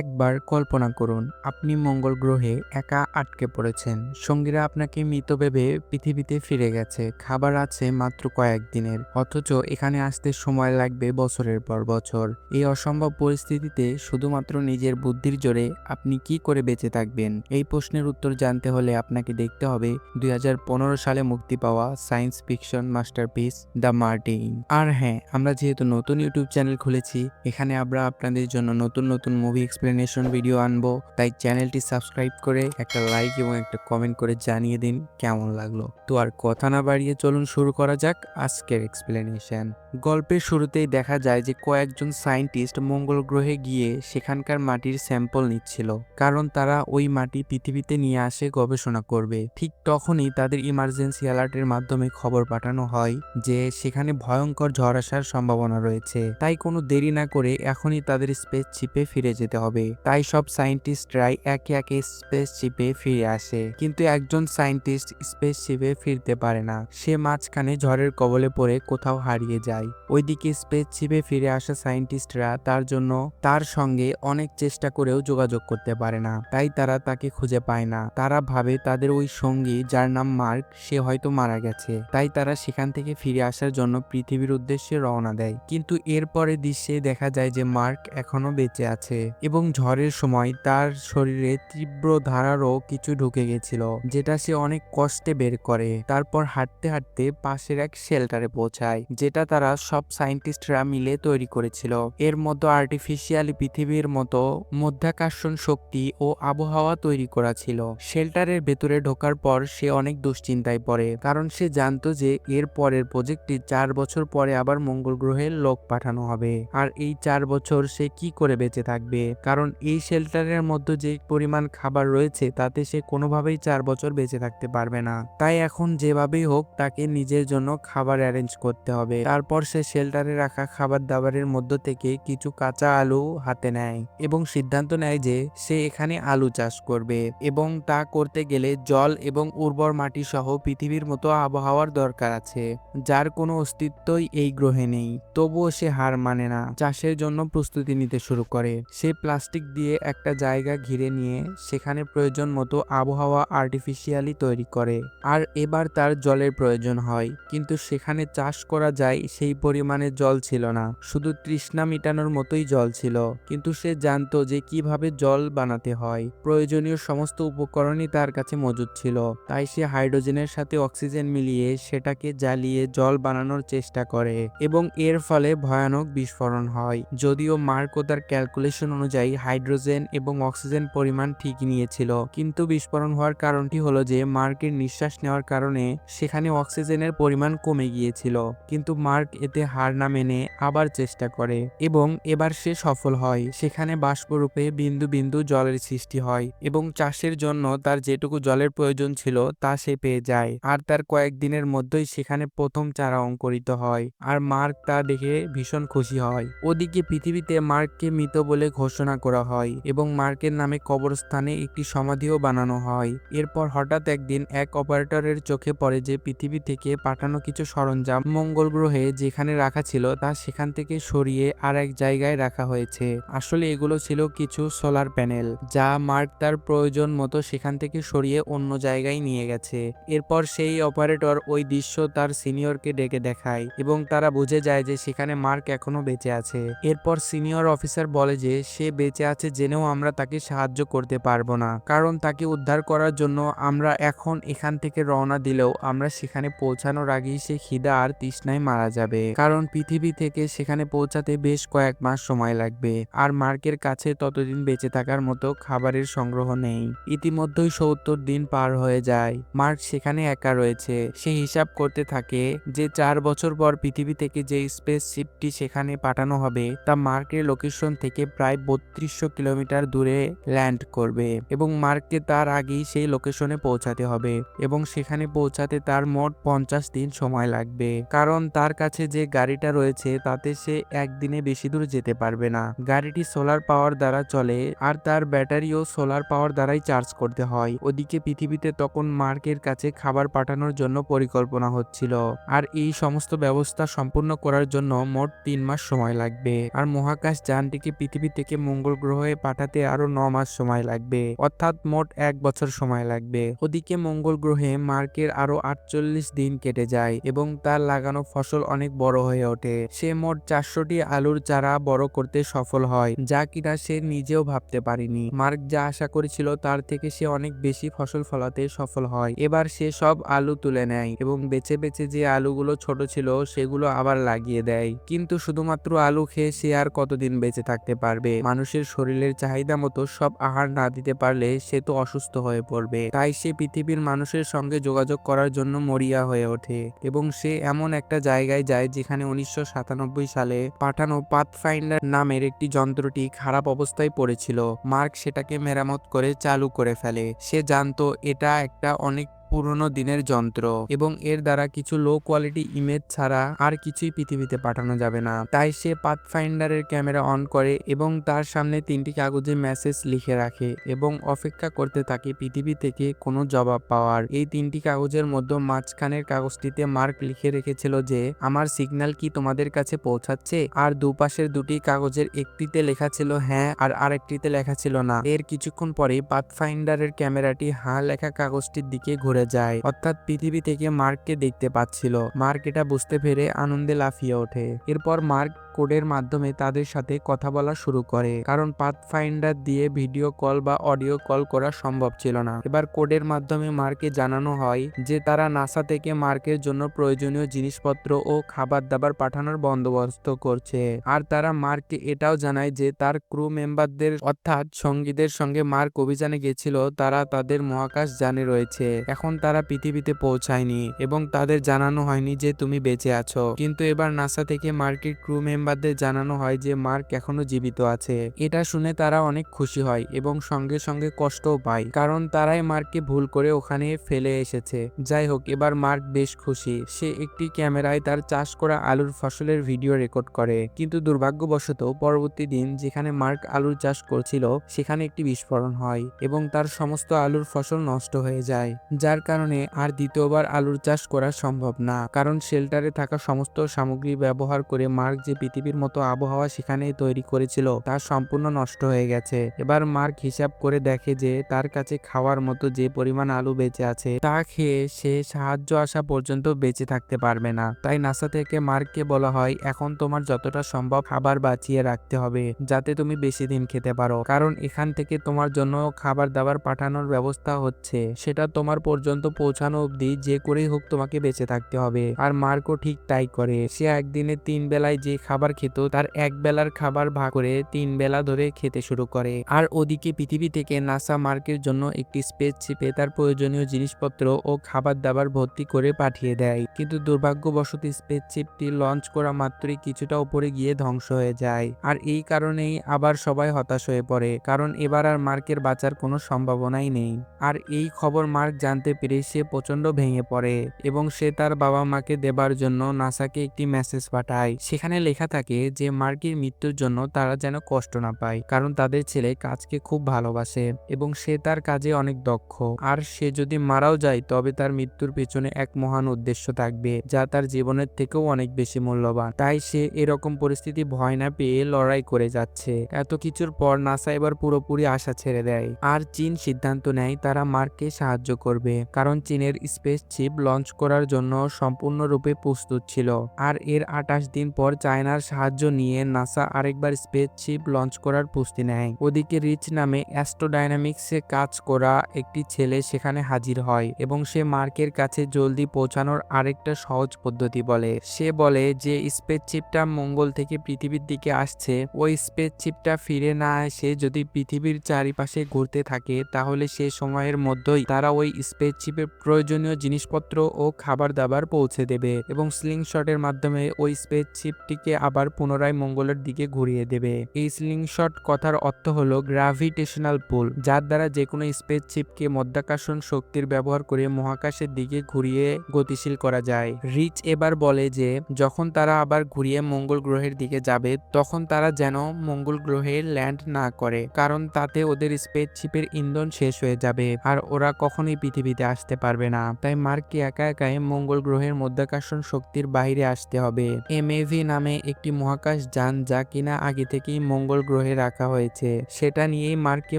একবার কল্পনা করুন, আপনি মঙ্গল গ্রহে একা আটকে পড়েছেন। সঙ্গীরা আপনাকে মৃত ভেবে পৃথিবীতে ফিরে গেছে। খাবার আছে মাত্র কয়েকদিনের অথচ এখানে আসতে সময় লাগবে বছরের পর বছর। এই অসম্ভব পরিস্থিতিতে শুধুমাত্র নিজের বুদ্ধির জোরে আপনি কি করে বেঁচে থাকবেন? এই প্রশ্নের উত্তর জানতে হলে আপনাকে দেখতে হবে দুই হাজার পনেরো সালে মুক্তি পাওয়া science fiction masterpiece the Martian. আর হ্যাঁ আমরা যেহেতু নতুন ইউটিউব চ্যানেল খুলেছি, এখানে আমরা আপনাদের জন্য নতুন নতুন মুভি এক্সপ্লেনেশন ভিডিও আনব। তাই চ্যানেলটি সাবস্ক্রাইব করে একটা লাইক এবং একটা কমেন্ট করে জানিয়ে দিন কেমন লাগল। তো আর কথা না বাড়িয়ে চলুন শুরু করা যাক আজকের এক্সপ্লেনেশন গল্পের শুরুতেই দেখা যায় যে কয়েকজন সায়েন্টিস্ট মঙ্গল গ্রহে গিয়ে সেখানকার মাটির স্যাম্পল নিচ্ছিল। কারণ তারা ওই মাটি পৃথিবীতে নিয়ে আসে গবেষণা করবে। ঠিক তখনই তাদের ইমার্জেন্সি অ্যালার্টের মাধ্যমে খবর পাঠানো হয় যে সেখানে ভয়ঙ্কর ঝড় আসার সম্ভাবনা রয়েছে। তাই কোনো দেরি না করে এখনই তাদের স্পেস ছিপে ফিরে যেতে হবে। তাই সব সায়েন্টিস্টরাই একে একে স্পেস চিপে ফিরে আসে। কিন্তু একজন সায়েন্টিস্ট স্পেস চিপে ফিরতে পারে না। সে মাঝখানে ঝড়ের কবলে পড়ে কোথাও হারিয়ে যায়। ওইদিকে স্পেস চিপে ফিরে আসা সায়েন্টিস্টরা তার জন্য তার সঙ্গে অনেক চেষ্টা করেও যোগাযোগ করতে পারে না। তাই তারা তাকে খুঁজে পায় না। তারা ভাবে তাদের ওই সঙ্গী যার নাম মার্ক, সে হয়তো মারা গেছে। তাই তারা সেখান থেকে ফিরে আসার জন্য পৃথিবীর উদ্দেশ্যে রওনা দেয়। কিন্তু এরপরে দৃশ্যে দেখা যায় যে মার্ক এখনও বেঁচে আছে। এবং ঝড়ের সময় তার শরীরে তীব্র ধারারও কিছু ঢুকে গেছিল, যেটা সে অনেক কষ্টে বের করে। তারপর হাঁটতে হাঁটতে পাশের এক শেল্টারে পৌঁছায়, যেটা তারা সব সায়েন্টিস্টরা মিলে তৈরি করেছিল। এর মতো আর্টিফিশিয়ালি পৃথিবীর মতো মধ্যাকর্ষণ শক্তি ও আবহাওয়া তৈরি করা ছিল। শেল্টারের ভেতরে ঢোকার পর সে অনেক দুশ্চিন্তায় পড়ে, কারণ সে জানতো যে এর পরের প্রজেক্টটি চার বছর পরে আবার মঙ্গল গ্রহে লোক পাঠানো হবে। আর এই চার বছর সে কি করে বেঁচে থাকবে? কারণ এই শেল্টারের মধ্যে যে পরিমাণ খাবার রয়েছে, তাতে সে কোনোভাবেই চার বছর বেঁচে থাকতে পারবে না। তাই এখন যেভাবেই হোক, তাকে নিজের জন্য খাবার অ্যারেঞ্জ করতে হবে। তারপর সে শেল্টারে রাখা খাবার দাবারের মধ্য থেকে কিছু কাঁচা আলু হাতে নেয় এবং সিদ্ধান্ত নেয় যে সে এখানে আলু চাষ করবে এবং তা করতে গেলে জল এবং উর্বর মাটি সহ পৃথিবীর মতো আবহাওয়ার দরকার আছে, যার কোনো অস্তিত্বই এই গ্রহে নেই। তবুও সে হার মানে না। চাষের জন্য প্রস্তুতি নিতে শুরু করে। সে প্লাস্টিক দিয়ে একটা জায়গা ঘিরে নিয়ে সেখানে প্রয়োজন মতো আবহাওয়া আর্টিফিশিয়ালি তৈরি করে। আর এবার তার জলের প্রয়োজন হয়, কিন্তু সেখানে চাষ করা যায় সেই পরিমাণে জল ছিল না। শুধু তৃষ্ণা মিটানোর মতোই জল ছিল, কিন্তু সে জানতো যে কীভাবে জল বানাতে হয়। প্রয়োজনীয় সমস্ত উপকরণই তার কাছে মজুদ ছিল, তাই সে হাইড্রোজেনের সাথে অক্সিজেন মিলিয়ে সেটাকে জ্বালিয়ে জল বানানোর চেষ্টা করে, এবং এর ফলে ভয়ানক বিস্ফোরণ হয়। যদিও মার্কো তার ক্যালকুলেশন অনুযায়ী হাইড্রোজেন এবং অক্সিজেন পরিমাণ ঠিক নিয়েছিল। কিন্তু বিস্ফোরণ হওয়ার কারণটি হলো যে, মার্কের নিঃশ্বাস নেওয়ার কারণে সেখানে অক্সিজেনের পরিমাণ কমে গিয়েছিল। কিন্তু মার্ক এতে হার না মেনে আবার চেষ্টা করে এবং এবার সে সফল হয়। সেখানে বাষ্পরূপে বিন্দু বিন্দু জলের সৃষ্টি হয় এবং চাষের জন্য তার যেটুকু জলের প্রয়োজন ছিল তা সে পেয়ে যায়। আর তার কয়েকদিনের মধ্যেই সেখানে প্রথম চারা অঙ্কুরিত হয়। আর মার্ক তা দেখে ভীষণ খুশি হয়। ওদিকে পৃথিবীতে মার্ককে মৃত বলে ঘোষণা করা হয় এবং মার্কের নামে কবরস্থানে একটি সমাধিও বানানো হয়। এরপর হঠাৎ একদিন এক অপারেটরের চোখে পড়ে যে পৃথিবী থেকে পাঠানো কিছু সরঞ্জাম মঙ্গল গ্রহে যেখানে রাখা ছিল তা সেখান থেকে সরিয়ে আর এক জায়গায় রাখা হয়েছে। আসলে এগুলো ছিল কিছু সোলার প্যানেল, যা মার্ক তার প্রয়োজন মতো সেখান থেকে সরিয়ে অন্য জায়গায় নিয়ে গেছে। এরপর সেই অপারেটর ওই দৃশ্য তার সিনিয়রকে ডেকে দেখায় এবং তারা বুঝে যায় যে সেখানে মার্ক এখনও বেঁচে আছে। এরপর সিনিয়র অফিসার বলে যে সে বেঁচে আছে জেনেও আমরা তাকে সাহায্য করতে পারব না। কারণ তাকে উদ্ধার করার জন্য আমরা এখন এখান থেকে রওনা দিলেও আমরা সেখানে পৌঁছানোর আগেই সে খিদা আর তৃষ্ণায় মারা যাবে। কারণ পৃথিবী থেকে সেখানে পৌঁছাতে বেশ কয়েক মাস সময় লাগবে। আর মার্কের কাছে ততদিন বেঁচে থাকার মতো খাবারের সংগ্রহ নেই। ইতিমধ্যেই সত্তর দিন পার হয়ে যায়। মার্ক সেখানে একা রয়েছে। সে হিসাব করতে থাকে যে চার বছর পর পৃথিবী থেকে যে স্পেস শিপটি সেখানে পাঠানো হবে তা মার্কের লোকেশন থেকে প্রায় বত্রিশশো কিলোমিটার দূরে ল্যান্ড করবে এবং মার্ককে তার আগেই সেই লোকেশনে পৌঁছাতে হবে এবং সেখানে পৌঁছাতে তার মোট পঞ্চাশ দিন সময় লাগবে। কারণ তার কাছে যে গাড়িটা রয়েছে, তাতে সে একদিনে বেশি দূর যেতে পারবে না। গাড়িটি সোলার পাওয়ার দ্বারা চলে আর তার ব্যাটারিও সোলার পাওয়ার দ্বারাই চার্জ করতে হয়। ওদিকে পৃথিবীতে তখন মার্কের কাছে খাবার পাঠানোর জন্য পরিকল্পনা হচ্ছিল। আর এই সমস্ত ব্যবস্থা সম্পূর্ণ করার জন্য মোট তিন মাস সময় লাগবে। আর মহাকাশ যানটিকে পৃথিবী থেকে মঙ্গল মঙ্গল গ্রহে পাঠাতে আরও ন মাস সময় লাগবে, অর্থাৎ মোট এক বছর সময় লাগবে। ওদিকে মঙ্গল গ্রহে মার্কের আরও আটচল্লিশ দিন কেটে যায় এবং তার লাগানো ফসল অনেক বড় হয়ে ওঠে। সে মোট চারশোটি আলুর চারা বড় করতে সফল হয়, যা কিনা সে নিজেও ভাবতে পারেনি। মার্ক যা আশা করেছিল তার থেকে সে অনেক বেশি ফসল ফলাতে সফল হয়। এবার সে সব আলু তুলে নেয় এবং বেছে বেছে যে আলুগুলো ছোট ছিল সেগুলো আবার লাগিয়ে দেয়। কিন্তু শুধুমাত্র আলু খেয়ে সে আর কতদিন বেঁচে থাকতে পারবে? মানুষের শরীরের চাহিদা মতো সব আহার না দিতে পারলে সে তো অসুস্থ হয়ে পড়বে। তাই সে পৃথিবীর মানুষের সঙ্গে যোগাযোগ করার জন্য মরিয়া হয়ে ওঠে এবং সে এমন একটা জায়গায় যায় যেখানে উনিশশো সাতানব্বই সালে পাঠানো পাথফাইন্ডার নামের একটি যন্ত্রটি খারাপ অবস্থায় পড়েছিল। মার্ক সেটাকে মেরামত করে চালু করে ফেলে। সে জানতো এটা একটা অনেক পুরনো দিনের যন্ত্র এবং এর দ্বারা কিছু লো কোয়ালিটি ইমেজ ছাড়া আর কিছুই পৃথিবীতে পাঠানো যাবে না। তাই সে পাথফাইন্ডারের ক্যামেরা অন করে এবং তার সামনে তিনটি কাগজে মেসেজ লিখে রাখে এবং অপেক্ষা করতে থাকে পৃথিবী থেকে কোনো জবাব পাওয়ার। এই তিনটি কাগজের মধ্যে মাঝখানের কাগজটিতে মার্ক লিখে রেখেছিল যে, আমার সিগন্যাল কি তোমাদের কাছে পৌঁছাচ্ছে? আর দুপাশের দুটি কাগজের একটিতে লেখা ছিল হ্যাঁ আর আরেকটিতে লেখা ছিল, না। এর কিছুক্ষণ পরে পাথফাইন্ডারের ক্যামেরাটি হ্যাঁ লেখা কাগজটির দিকে ঘুরে যায়। অর্থাৎ পৃথিবী থেকে মার্ককে দেখতে পাচ্ছিল। মার্ক এটা বুঝতে পেরে আনন্দে লাফিয়ে ওঠে। এরপর মার্ক কোডের মাধ্যমে তাদের সাথে কথা বলা শুরু করে। কারণ পাথফাইন্ডার দিয়ে ভিডিও কল বা অডিও কল করা সম্ভব ছিল না। এবার কোডের মাধ্যমে মার্কে জানানো হয় যে তারা নাসা থেকে মার্কের জন্য প্রয়োজনীয় জিনিসপত্র ও খাবার দাবার পাঠানোর বন্দোবস্ত করছে। আর তারা মার্ককে এটাও জানায় যে তার ক্রু মেম্বারদের অর্থাৎ সঙ্গীদের সঙ্গে মার্ক অভিযানে গেছিল, তারা তাদের মহাকাশ যানে রয়েছে। এখন তারা পৃথিবীতে পৌঁছায়নি এবং তাদের জানানো হয়নি যে তুমি বেঁচে আছো। কিন্তু এবার নাসা থেকে মার্কের ক্রু মেম্বারদের জানানো হয় যে মার্ক এখনও জীবিত আছে। এটা শুনে তারা অনেক খুশি হয় এবং সঙ্গে সঙ্গে কষ্টও পায়, কারণ তারাই মার্ককে ভুল করে ওখানে ফেলে এসেছে। যাই হোক, এবার মার্ক বেশ খুশি। সে একটি ক্যামেরায় তার চাষ করা আলুর ফসলের ভিডিও রেকর্ড করে। কিন্তু দুর্ভাগ্যবশত, পরবর্তী দিন যেখানে মার্ক আলুর চাষ করছিল, সেখানে একটি বিস্ফোরণ হয় এবং তার সমস্ত আলুর ফসল নষ্ট হয়ে যায়। যার কারণে আর দ্বিতীয়বার আলুর চাষ করা সম্ভব না, কারণ শেল্টারে থাকা সমস্ত সামগ্রী ব্যবহার করে মার্ক যে পৃথিবীর মতো আবহাওয়া সেখানেই তৈরি করেছিল। তা সম্পূর্ণ নষ্ট হয়ে গেছে। এবার মার্ক হিসাব করে দেখে যে তার কাছে খাওয়ার মতো যে পরিমাণ আলু বেঁচে আছে, তা খেয়ে সে সাহায্য আসা পর্যন্ত বেঁচে থাকতে পারবে না। তাই নাসা থেকে মার্ককে বলা হয়, এখন তোমার যতটা সম্ভব খাবার বাঁচিয়ে রাখতে হবে, যাতে তুমি বেশি দিন খেতে পারো। কারণ এখান থেকে তোমার জন্য খাবার দাবার পাঠানোর ব্যবস্থা হচ্ছে। সেটা তোমার পর্যন্ত পৌঁছানো অবধি যে করেই হোক তোমাকে বেঁচে থাকতে হবে। আর মার্কও ঠিক তাই করে। সে একদিনে তিন বেলায় যে খাবার খেত, তার এক বেলার খাবার ভাগ করে তিন বেলা ধরে খেতে শুরু করে। আর ওদিকে পৃথিবী থেকে নাসা মার্কের জন্য একটি স্পেস চিপে তার প্রয়োজনীয় জিনিসপত্র ও খাবার দাবার ভর্তি করে পাঠিয়ে দেয়। কিন্তু দুর্ভাগ্যবশত স্পেস চিপটি লঞ্চ করা মাত্রই কিছুটা উপরে গিয়ে ধ্বংস হয়ে যায়। আর এই কারণেই আবার সবাই হতাশ হয়ে পড়ে, কারণ এবার আর মার্কের বাঁচার কোনো সম্ভাবনাই নেই। আর এই খবর মার্ক জানতে পেরে সে প্রচণ্ড ভেঙে পড়ে এবং সে তার বাবা মাকে দেবার জন্য নাসাকে একটি মেসেজ পাঠায়। সেখানে লেখা থাকে যে মার্কের মৃত্যুর জন্য তারা যেন কষ্ট না পায়, কারণ তাদের ছেলে কাজকে খুব ভালোবাসে এবং সে তার কাজে অনেক দক্ষ। আর সে যদি মারাও যায়, তবে তার মৃত্যুর পেছনে এক মহান উদ্দেশ্য থাকবে, যা তার জীবনের থেকেও অনেক বেশি মূল্যবান। তাই সে এরকম পরিস্থিতি ভয় না পেয়ে লড়াই করে যাচ্ছে। এত কিছুর পর নাসা এবার পুরোপুরি আশা ছেড়ে দেয়। আর চীন সিদ্ধান্ত নেয় তারা মার্ককে সাহায্য করবে, কারণ চীনের স্পেস চিপ লঞ্চ করার জন্য সম্পূর্ণরূপে প্রস্তুত ছিল। আর এর আঠাশ দিন পর চায়নার সাহায্য নিয়ে নাসা আরেকবার স্পেস চিপ লঞ্চ করার প্রস্তুতি নেয়। ওদিকে রিচ নামে অ্যাস্ট্রোডাইনামিক্সে কাজ করা একটি ছেলে সেখানে হাজির হয় এবং সে মার্কের কাছে জলদি পৌঁছানোর আরেকটা সহজ পদ্ধতি বলে। সে বলে যে স্পেস চিপটা মঙ্গল থেকে পৃথিবীর দিকে আসছে, ওই স্পেস চিপটা ফিরে না এসে যদি পৃথিবীর চারিপাশে ঘুরতে থাকে, তাহলে সে সময়ের মধ্যেই তারা ওই স্পেস চিপের প্রয়োজনীয় জিনিসপত্র ও খাবার দাবার পৌঁছে দেবে এবং স্লিং শটের মাধ্যমে ওই স্পেস চিপটিকে আবার পুনরায় মঙ্গলের দিকে ঘুরিয়ে দেবে। এই স্লিং শট কথার অর্থ হল গ্রাভিটেশনাল পুল যার দ্বারা যে কোনো স্পেস চিপকে মধ্যাকর্ষণ শক্তির ব্যবহার করে মহাকাশের দিকে ঘুরিয়ে গতিশীল করা যায়। রিচ এবার বলে যে, যখন তারা আবার ঘুরিয়ে মঙ্গল গ্রহের দিকে যাবে, তখন তারা যেন মঙ্গল গ্রহে ল্যান্ড না করে, কারণ তাতে ওদের স্পেস চিপের ইন্ধন শেষ হয়ে যাবে, আর ওরা কখনোই পৃথিবীতে আসতে পারবে না। তাই মার্ককে একা একাই মঙ্গল গ্রহের মধ্যাকর্ষণ শক্তির বাইরে আসতে হবে। এমএভি নামে একটি মহাকাশ যান যা কিনা আগে থেকেই মঙ্গল গ্রহে রাখা হয়েছে। সেটা নিয়েই মার্ককে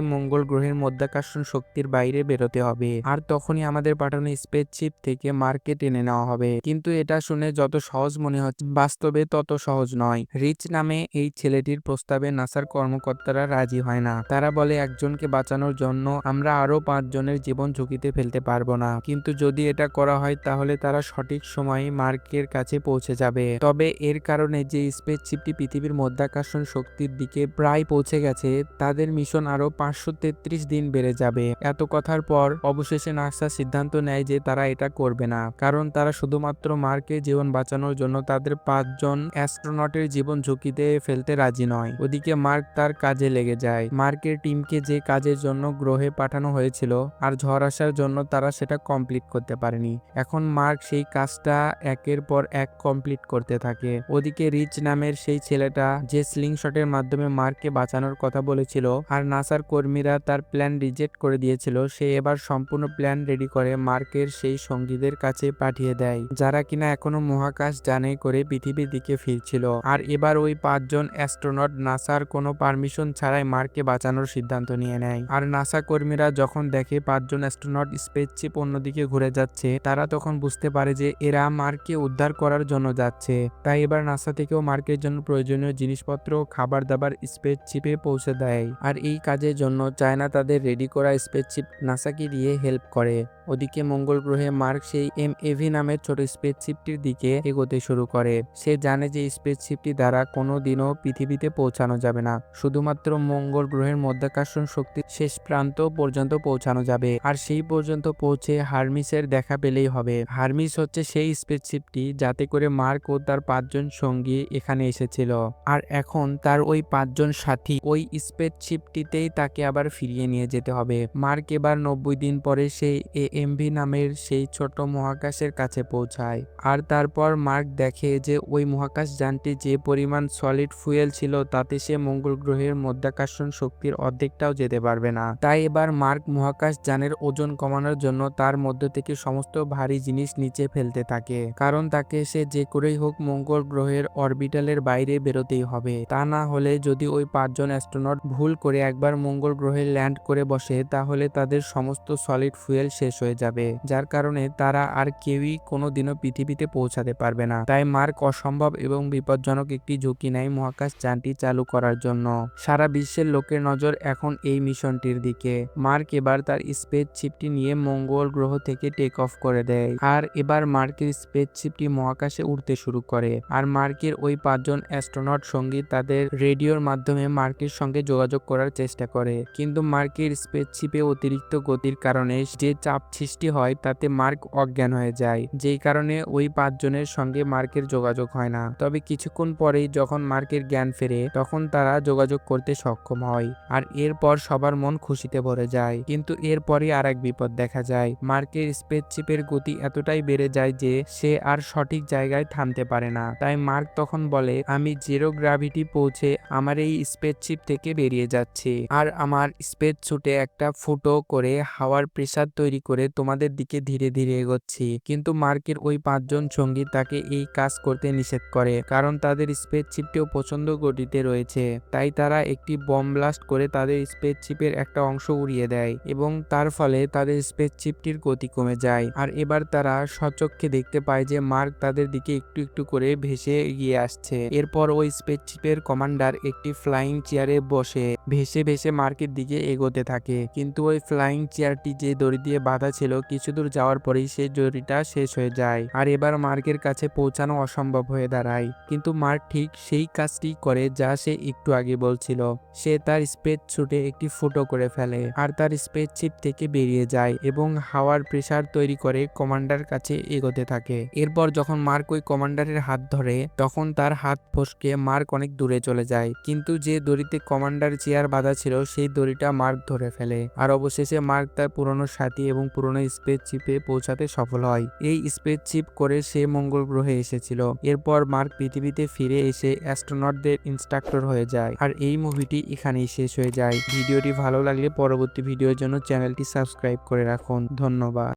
মঙ্গল গ্রহের মধ্যাকর্ষণ শক্তির বাইরে বেরোতে হবে। আর তখনই আমাদের পাঠানো স্পেসশিপ থেকে মার্ককে টেনে নেওয়া হবে। কিন্তু এটা শুনে যত সহজ মনে হচ্ছে, বাস্তবে তত সহজ নয়। রিচ নামে এই ছেলেটির প্রস্তাবে নাসার কর্মকর্তারা রাজি হয় না। তারা বলে, একজনকে বাঁচানোর জন্য আমরা আরও পাঁচজনের জীবন ঝুঁকিতে ফেলতে পারব না। কিন্তু যদি এটা করা হয়, তাহলে তারা সঠিক সময়ে মার্কের কাছে পৌঁছে যাবে। তবে এর কারণে যে স্পেসশিপটি পৃথিবীর মধ্যাকর্ষণ শক্তির দিকে প্রায় পৌঁছে গেছে। তাদের মিশন আরও পাঁচশো তেত্রিশ দিন বেড়ে যাবে। এত কথার পর অবশেষে নাসা সিদ্ধান্ত নেয় যে তারা এটা করবে না, কারণ তারা শুধুমাত্র মার্কে জীবন বাঁচানোর জন্য তাদের পাঁচজন অ্যাস্ট্রোনটের জীবন ঝুঁকিতে ফেলতে রাজি নয়। ওদিকে মার্ক তার কাজে লেগে যায়। মার্কের টিমকে যে কাজের জন্য গ্রহে পাঠানো হয়েছিল আর ঝড় আসার জন্য তারা সেটা কমপ্লিট করতে পারেনি। এখন মার্ক সেই কাজটা একের পর এক কমপ্লিট করতে থাকে। ওদিকে রিচ নামের সেই ছেলেটা যে স্লিং শটের মাধ্যমে মার্ককে বাঁচানোর কথা বলেছিল আর নাসার কর্মীরা তার প্ল্যান রিজেক্ট করে দিয়েছিল, সে এবার সম্পূর্ণ প্ল্যান রেডি করে মার্কের সেই সঙ্গীদের কাছে পাঠিয়ে দেয়, যারা কিনা এখনও মহাকাশ জানে করে পৃথিবীর দিকে ফিরছিল। আর এবার ওই পাঁচজন অ্যাস্ট্রোনট নাসার কোনো পারমিশন ছাড়াই মার্ককে বাঁচানোর সিদ্ধান্ত নিয়ে নেয়। আর নাসা কর্মীরা যখন দেখে পাঁচজন অ্যাস্ট্রোনট স্পেসশিপ অন্যদিকে ঘুরে যাচ্ছে, তারা তখন বুঝতে পারে যে এরা মার্ককে উদ্ধার করার জন্য যাচ্ছে। তাই এবার নাসা থেকেও মার্কের জন্য প্রয়োজনীয় জিনিসপত্র খাবার দাবার স্পেসশিপে পৌঁছে দেয়। আর এই কাজের জন্য চায়না তাদের রেডি করা স্পেসশিপ নাসাকে দিয়ে হেল্প করে। ওদিকে মঙ্গল গ্রহে মার্ক সেই এম এভি নামের ছোট স্পেসশিপটির দিকে এগোতে শুরু করে। সে জানে যে স্পেসশিপটি দ্বারা কোনো দিনও পৃথিবীতে পৌঁছানো যাবে না। শুধুমাত্র মঙ্গল গ্রহের মধ্যাকর্ষণ শক্তির শেষ প্রান্ত পর্যন্ত পৌঁছানো যাবে। আর সেই পর্যন্ত পৌঁছে হার্মিসের দেখা পেলেই হবে। হার্মিস হচ্ছে সেই স্পেসশিপটি যাতে করে মার্ক ও তার পাঁচজন সঙ্গী এখানে এসেছিল। আর এখন তার ওই পাঁচজন সাথী ওই স্পেসশিপটিতেই তাকে আবার ফিরিয়ে নিয়ে যেতে হবে। মার্ক এবার নব্বই দিন পরে সেই এ এমভি নামের সেই ছোট মহাকাশের কাছে পৌঁছায়। আর তারপর মার্ক দেখে যে ওই মহাকাশ যানটি যে পরিমাণ সলিড ফুয়েল ছিল তাতে সে মঙ্গল গ্রহের মধ্যাকর্ষণ শক্তির অর্ধেকটাও যেতে পারবে না। তাই এবার মার্ক মহাকাশ যানের ওজন কমানোর জন্য তার মধ্য থেকে সমস্ত ভারী জিনিস নিচে ফেলতে থাকে। কারণ তাকে সে যে করেই হোক মঙ্গল গ্রহের অরবিটালের বাইরে বেরোতেই হবে। তা না হলে যদি ওই পাঁচজন অ্যাস্ট্রোনট ভুল করে একবার মঙ্গল গ্রহে ল্যান্ড করে বসে, তাহলে তাদের সমস্ত সলিড ফুয়েল শেষ হয়ে যাবে। যার কারণে তারা আর কেউই কোনোদিনও পৃথিবীতে পৌঁছাতে পারবে না। তাই মার্ক অসম্ভব এবং বিপজ্জনক একটি ঝুঁকি নেয় মহাকাশ যানটি চালু করার জন্য। সারা বিশ্বের লোকের নজর এখন এই মিশনটির দিকে। মার্ক এবার তার স্পেস শিপটি নিয়ে মঙ্গল গ্রহ থেকে টেক অফ করে দেয়। আর এবার মার্কের স্পেস শিপটি মহাকাশে উঠতে শুরু করে। আর মার্কের ওই পাঁচজন অ্যাস্ট্রোনট সঙ্গী তাদের রেডিওর মাধ্যমে মার্কের সঙ্গে যোগাযোগ করার চেষ্টা করে। কিন্তু মার্কের স্পেস শিপে অতিরিক্ত গতির কারণে যে চাপ সৃষ্টি হয় তাতে মার্ক অজ্ঞান হয়ে যায়, যেই কারণে ওই পাঁচজনের সঙ্গে মার্কের যোগাযোগ হয় না। তবে কিছুক্ষণ পরেই যখন মার্কের জ্ঞান ফেরে, তখন তারা যোগাযোগ করতে সক্ষম হয় আর এরপর সবার মন খুশিতে ভরে যায়। কিন্তু এরপরই আর এক বিপদ দেখা যায়। মার্কের স্পেসশিপের গতি এতটাই বেড়ে যায় যে সে আর সঠিক জায়গায় থামতে পারে না। তাই মার্ক তখন বলে, আমি জিরো গ্রাভিটি পৌঁছে আমার এই স্পেসশিপ থেকে বেরিয়ে যাচ্ছি। আর আমার স্পেস ছুটে একটা ফুটো করে হাওয়ার প্রেসার তৈরি করে তোমাদের দিকে ধীরে ধীরে এগোচ্ছি। কিন্তু মার্কের ওই পাঁচজন সঙ্গী তাকে এই কাজ করতে নিষেধ করে, কারণ তাদের স্পেসশিপটিও প্রচণ্ড গতিতে রয়েছে। তাই তারা একটি বম ব্লাস্ট করে তাদের স্পেসশিপের একটা অংশ উড়িয়ে দেয় এবং তার ফলে তাদের স্পেসশিপটির গতি কমে যায়। আর এবার তারা সচক্ষে দেখতে পায় যে মার্ক তাদের দিকে একটু একটু করে ভেসে এগিয়ে আসছে। এরপর ওই স্পেসশিপের কমান্ডার একটি ফ্লাইং চেয়ারে বসে ভেসে ভেসে মার্কের দিকে এগোতে থাকে। কিন্তু ওই ফ্লাইং চেয়ারটি যে দড়ি দিয়ে বাঁধা ছিল, কিছু দূর যাওয়ার পরেই সেই দড়িটা শেষ হয়ে যায় আর এবার মার্কের কাছে পৌঁছানো অসম্ভব হয়ে দাঁড়ায়। কিন্তু মার্ক ঠিক সেই কাজটি করে যা সে একটু আগে বলছিল। সে তার স্পেস ছুটে একটি ফুটো করে ফেলে আর তার স্পেস চিপ থেকে বেরিয়ে যায় এবং হাওয়ার প্রেসার তৈরি করে কমান্ডার কাছে এগোতে থাকে। এরপর যখন মার্ক ওই কমান্ডারের হাত ধরে, তখন তার হাত ফসকে মার্ক অনেক দূরে চলে যায়। কিন্তু যে দড়িতে কমান্ডার চেয়ার বাঁধা ছিল, সেই দড়িটা মার্ক ধরে ফেলে। আর অবশেষে মার্ক তার পুরনো সাথী এবং পুরনো স্পেস চিপে পৌঁছাতে সফল হয়। এই স্পেস চিপ করে সে মঙ্গল গ্রহে এসেছিল। এরপর মার্ক পৃথিবীতে ফিরে এসে অ্যাস্ট্রোনটদের ইনস্ট্রাক্টর হয়ে যায়। আর এই মুভিটি এখানেই শেষ হয়ে যায়। ভিডিওটি ভালো লাগলে পরবর্তী ভিডিওর জন্য চ্যানেলটি সাবস্ক্রাইব করে রাখুন। ধন্যবাদ।